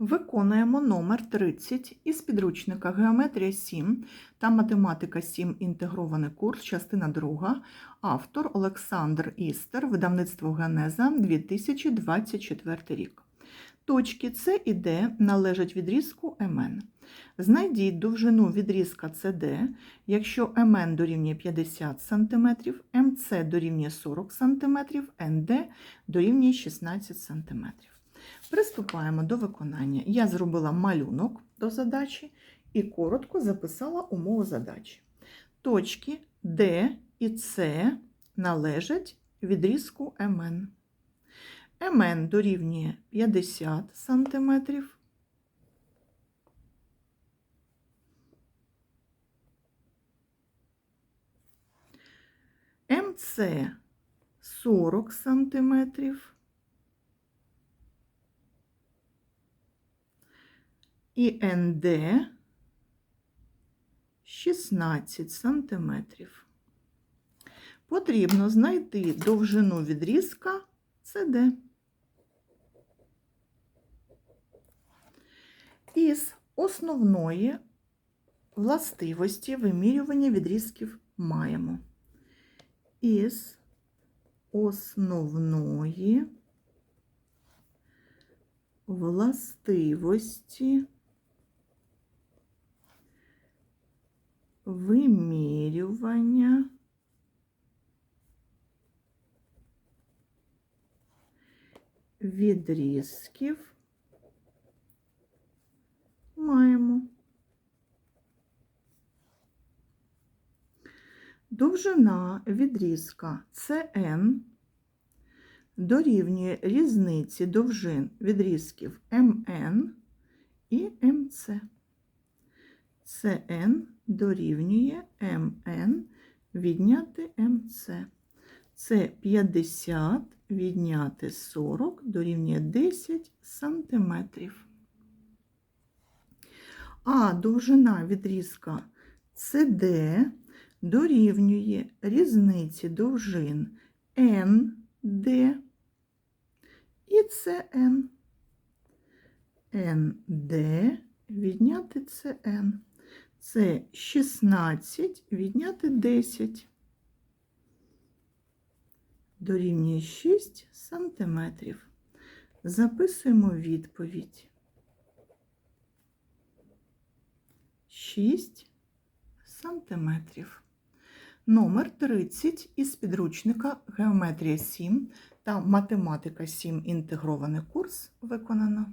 Виконуємо номер 30 із підручника Геометрія 7 та Математика 7. Інтегрований курс, частина 2. Автор Олександр Істер, видавництво Генеза 2024 рік. Точки С і Д належать відрізку МН. Знайдіть довжину відрізка CD, якщо МН дорівнює 50 см, МС дорівнює 40 см, НД дорівнює 16 см. Приступаємо до виконання. Я зробила малюнок до задачі і коротко записала умову задачі. Точки D і С належать відрізку МН. МН дорівнює 50 см. МС 40 сантиметрів. І НД 16 сантиметрів. Потрібно знайти довжину відрізка CD. Із основної властивості вимірювання відрізків маємо. Із основної властивості вимірювання відрізків маємо. Довжина відрізка CN дорівнює різниці довжин відрізків МН і МЦ. CN дорівнює МН відняти МЦ. Це 50 відняти 40 дорівнює 10 сантиметрів. А довжина відрізка CD дорівнює різниці довжин ND і CN. ND відняти CN. Це 16 відняти 10. Дорівнює 6 сантиметрів. Записуємо відповідь. 6 сантиметрів. Номер 30 із підручника Геометрія 7 та Математика 7. Інтегрований курс виконано.